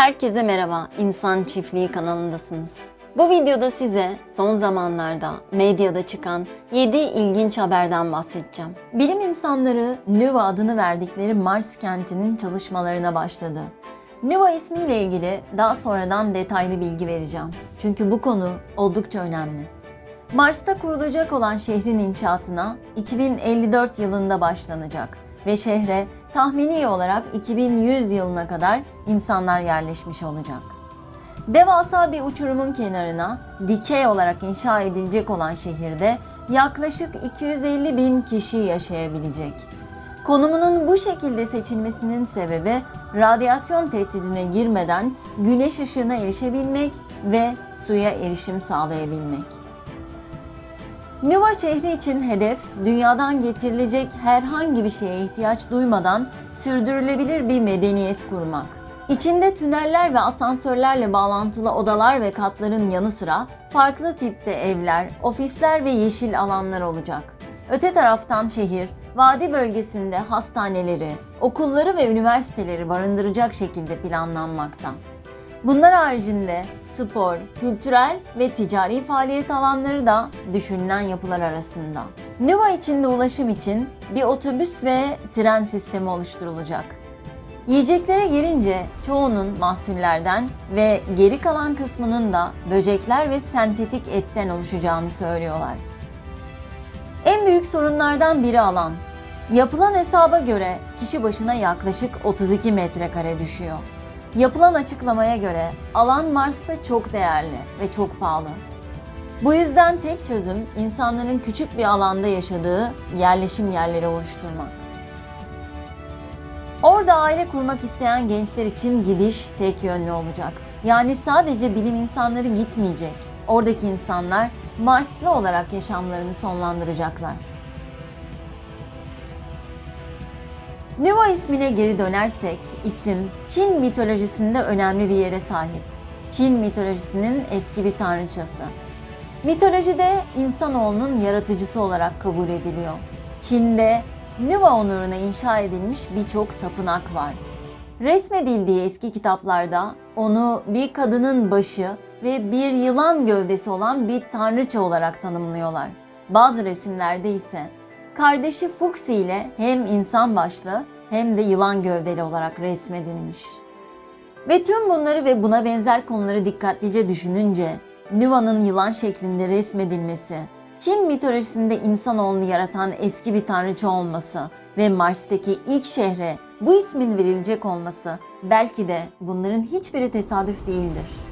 Herkese merhaba, İnsan Çiftliği kanalındasınız. Bu videoda size son zamanlarda medyada çıkan 7 ilginç haberden bahsedeceğim. Bilim insanları Nuva adını verdikleri Mars kentinin çalışmalarına başladı. Nuva ismiyle ilgili daha sonradan detaylı bilgi vereceğim. Çünkü bu konu oldukça önemli. Mars'ta kurulacak olan şehrin inşaatına 2054 yılında başlanacak ve şehre tahmini olarak 2100 yılına kadar insanlar yerleşmiş olacak. Devasa bir uçurumun kenarına dikey olarak inşa edilecek olan şehirde yaklaşık 250 bin kişi yaşayabilecek. Konumunun bu şekilde seçilmesinin sebebi radyasyon tehdidine girmeden güneş ışığına erişebilmek ve suya erişim sağlayabilmek. Nuva şehri için hedef, dünyadan getirilecek herhangi bir şeye ihtiyaç duymadan sürdürülebilir bir medeniyet kurmak. İçinde tüneller ve asansörlerle bağlantılı odalar ve katların yanı sıra farklı tipte evler, ofisler ve yeşil alanlar olacak. Öte taraftan şehir, vadi bölgesinde hastaneleri, okulları ve üniversiteleri barındıracak şekilde planlanmakta. Bunlar haricinde spor, kültürel ve ticari faaliyet alanları da düşünülen yapılar arasında. Nuva içinde ulaşım için bir otobüs ve tren sistemi oluşturulacak. Yiyeceklere gelince çoğunun mahsullerden ve geri kalan kısmının da böcekler ve sentetik etten oluşacağını söylüyorlar. En büyük sorunlardan biri alan. Yapılan hesaba göre kişi başına yaklaşık 32 metrekare düşüyor. Yapılan açıklamaya göre alan Mars'ta çok değerli ve çok pahalı. Bu yüzden tek çözüm insanların küçük bir alanda yaşadığı yerleşim yerleri oluşturmak. Orada aile kurmak isteyen gençler için gidiş tek yönlü olacak. Yani sadece bilim insanları gitmeyecek. Oradaki insanlar Marslı olarak yaşamlarını sonlandıracaklar. Nuva ismine geri dönersek isim Çin mitolojisinde önemli bir yere sahip. Çin mitolojisinin eski bir tanrıçası. Mitolojide insanoğlunun yaratıcısı olarak kabul ediliyor. Çin'de Nuva onuruna inşa edilmiş birçok tapınak var. Resmedildiği eski kitaplarda onu bir kadının başı ve bir yılan gövdesi olan bir tanrıça olarak tanımlıyorlar. Bazı resimlerde ise kardeşi Fuxi ile hem insan başlı hem de yılan gövdeli olarak resmedilmiş. Ve tüm bunları ve buna benzer konuları dikkatlice düşününce Nuva'nın yılan şeklinde resmedilmesi, Çin mitolojisinde insanoğlunu yaratan eski bir tanrıça olması ve Mars'taki ilk şehre bu ismin verilecek olması belki de bunların hiçbiri tesadüf değildir.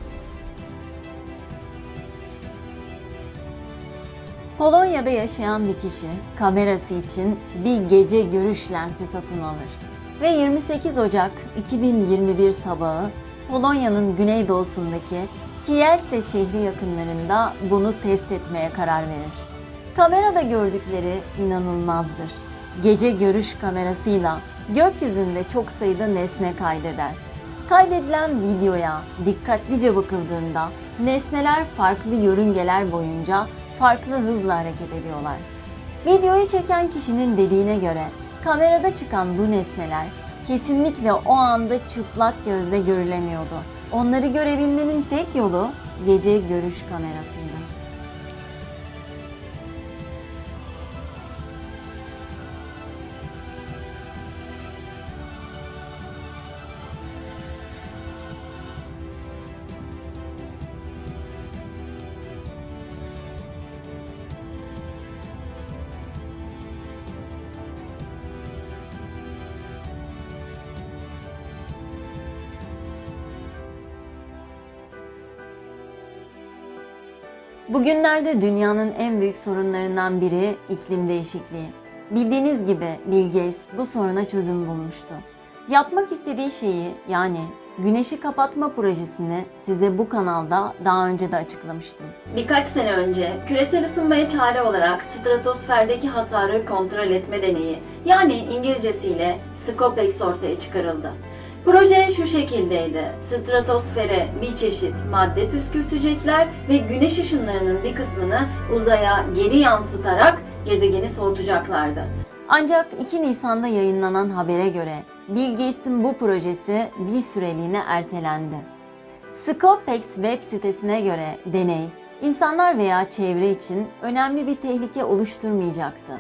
Polonya'da yaşayan bir kişi kamerası için bir gece görüş lensi satın alır. Ve 28 Ocak 2021 sabahı Polonya'nın güneydoğusundaki Kielce şehri yakınlarında bunu test etmeye karar verir. Kamerada gördükleri inanılmazdır. Gece görüş kamerasıyla gökyüzünde çok sayıda nesne kaydeder. Kaydedilen videoya dikkatlice bakıldığında nesneler farklı yörüngeler boyunca farklı hızla hareket ediyorlar. Videoyu çeken kişinin dediğine göre kamerada çıkan bu nesneler kesinlikle o anda çıplak gözle görülemiyordu. Onları görebilmenin tek yolu gece görüş kamerasıydı. Bugünlerde dünyanın en büyük sorunlarından biri iklim değişikliği. Bildiğiniz gibi Bill Gates bu soruna çözüm bulmuştu. Yapmak istediği şeyi yani güneşi kapatma projesini size bu kanalda daha önce de açıklamıştım. Birkaç sene önce küresel ısınmaya çare olarak stratosferdeki hasarı kontrol etme deneyi yani İngilizcesiyle Scopex ortaya çıkarıldı. Proje şu şekildeydi. Stratosfere bir çeşit madde püskürtecekler ve güneş ışınlarının bir kısmını uzaya geri yansıtarak gezegeni soğutacaklardı. Ancak 2 Nisan'da yayınlanan habere göre Bill bu projesi bir süreliğine ertelendi. Scopex web sitesine göre deney, insanlar veya çevre için önemli bir tehlike oluşturmayacaktı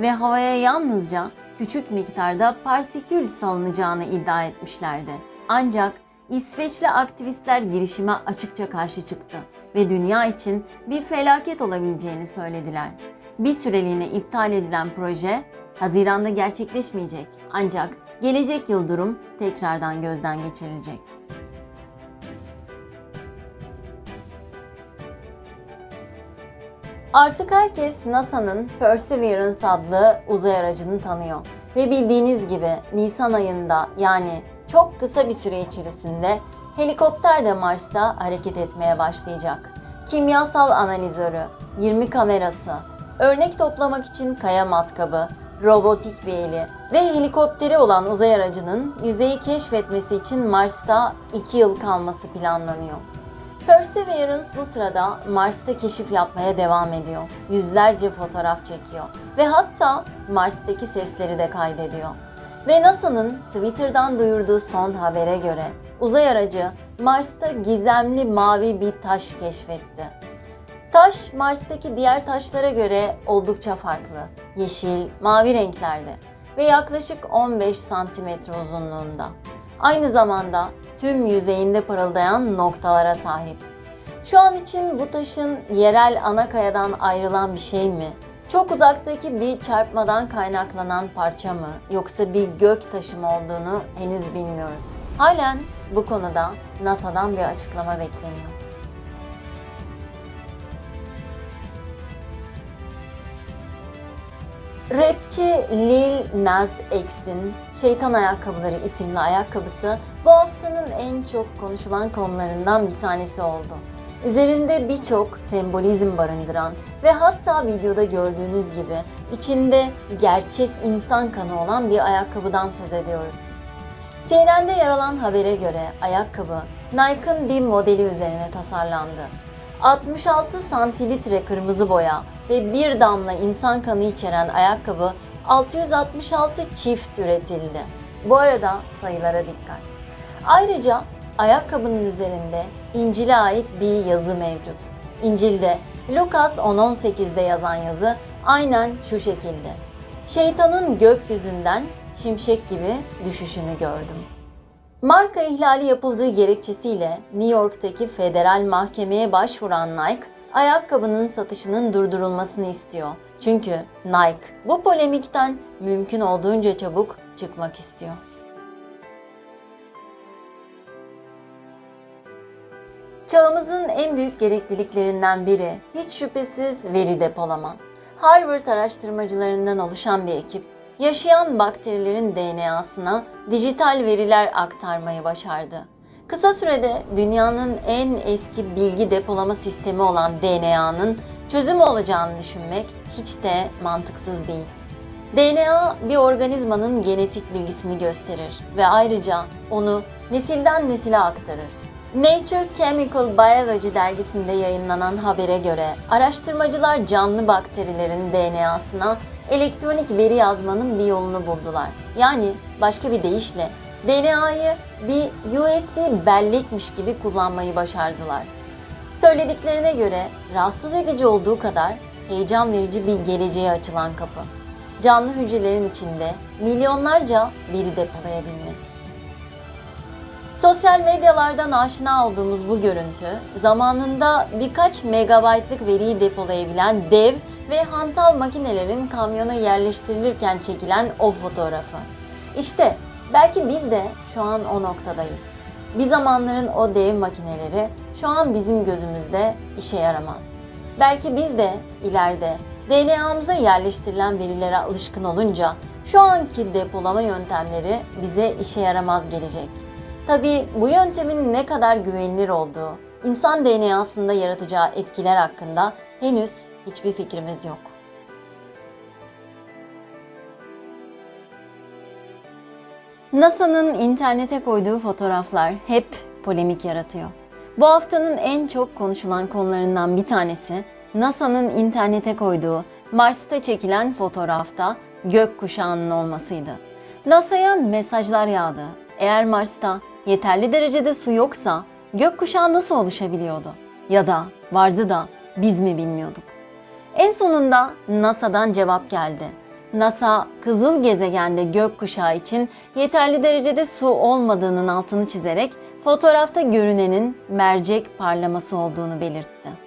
ve havaya yalnızca küçük miktarda partikül salınacağını iddia etmişlerdi. Ancak İsveçli aktivistler girişime açıkça karşı çıktı ve dünya için bir felaket olabileceğini söylediler. Bir süreliğine iptal edilen proje Haziran'da gerçekleşmeyecek ancak gelecek yıl durum tekrardan gözden geçirilecek. Artık herkes NASA'nın Perseverance adlı uzay aracını tanıyor. Ve bildiğiniz gibi Nisan ayında yani çok kısa bir süre içerisinde helikopter de Mars'ta hareket etmeye başlayacak. Kimyasal analizörü, 20 kamerası, örnek toplamak için kaya matkabı, robotik bir eli ve helikopteri olan uzay aracının yüzeyi keşfetmesi için Mars'ta 2 yıl kalması planlanıyor. Perseverance bu sırada Mars'ta keşif yapmaya devam ediyor. Yüzlerce fotoğraf çekiyor ve hatta Mars'taki sesleri de kaydediyor. Ve NASA'nın Twitter'dan duyurduğu son habere göre uzay aracı Mars'ta gizemli mavi bir taş keşfetti. Taş Mars'taki diğer taşlara göre oldukça farklı. Yeşil, mavi renklerde ve yaklaşık 15 santimetre uzunluğunda. Aynı zamanda tüm yüzeyinde parıldayan noktalara sahip. Şu an için bu taşın yerel ana kayadan ayrılan bir şey mi? Çok uzaktaki bir çarpmadan kaynaklanan parça mı yoksa bir gök taşı mı olduğunu henüz bilmiyoruz. Halen bu konuda NASA'dan bir açıklama bekleniyor. Rapçi Lil Nas X'in Şeytan Ayakkabıları isimli ayakkabısı bu haftanın en çok konuşulan konularından bir tanesi oldu. Üzerinde birçok sembolizm barındıran ve hatta videoda gördüğünüz gibi içinde gerçek insan kanı olan bir ayakkabıdan söz ediyoruz. CNN'de yer alan habere göre ayakkabı Nike'ın bir modeli üzerine tasarlandı. 66 santilitre kırmızı boya ve bir damla insan kanı içeren ayakkabı 666 çift üretildi. Bu arada sayılara dikkat. Ayrıca ayakkabının üzerinde İncil'e ait bir yazı mevcut. İncil'de Lukas 10.18'de yazan yazı aynen şu şekilde. Şeytanın gökyüzünden şimşek gibi düşüşünü gördüm. Marka ihlali yapıldığı gerekçesiyle New York'taki federal mahkemeye başvuran Nike, ayakkabının satışının durdurulmasını istiyor. Çünkü Nike bu polemikten mümkün olduğunca çabuk çıkmak istiyor. Çağımızın en büyük gerekliliklerinden biri hiç şüphesiz veri depolama. Harvard araştırmacılarından oluşan bir ekip yaşayan bakterilerin DNA'sına dijital veriler aktarmayı başardı. Kısa sürede dünyanın en eski bilgi depolama sistemi olan DNA'nın çözüm olacağını düşünmek hiç de mantıksız değil. DNA bir organizmanın genetik bilgisini gösterir ve ayrıca onu nesilden nesile aktarır. Nature Chemical Biology dergisinde yayınlanan habere göre araştırmacılar canlı bakterilerin DNA'sına elektronik veri yazmanın bir yolunu buldular. Yani başka bir deyişle DNA'yı bir USB bellekmiş gibi kullanmayı başardılar. Söylediklerine göre rahatsız edici olduğu kadar heyecan verici bir geleceğe açılan kapı. Canlı hücrelerin içinde milyonlarca veri depolayabilmek. Sosyal medyalardan aşina olduğumuz bu görüntü, zamanında birkaç megabaytlık veriyi depolayabilen dev ve hantal makinelerin kamyona yerleştirilirken çekilen o fotoğrafı. İşte belki biz de şu an o noktadayız. Bir zamanların o dev makineleri şu an bizim gözümüzde işe yaramaz. Belki biz de ileride DNA'mıza yerleştirilen verilere alışkın olunca şu anki depolama yöntemleri bize işe yaramaz gelecek. Tabii bu yöntemin ne kadar güvenilir olduğu, insan DNA'sında yaratacağı etkiler hakkında henüz hiçbir fikrimiz yok. NASA'nın internete koyduğu fotoğraflar hep polemik yaratıyor. Bu haftanın en çok konuşulan konularından bir tanesi NASA'nın internete koyduğu Mars'ta çekilen fotoğrafta gök kuşağının olmasıydı. NASA'ya mesajlar yağdı. Eğer Mars'ta yeterli derecede su yoksa gökkuşağı nasıl oluşabiliyordu? Ya da vardı da biz mi bilmiyorduk? En sonunda NASA'dan cevap geldi. NASA, kızıl gezegende gökkuşağı için yeterli derecede su olmadığının altını çizerek fotoğrafta görünenin mercek parlaması olduğunu belirtti.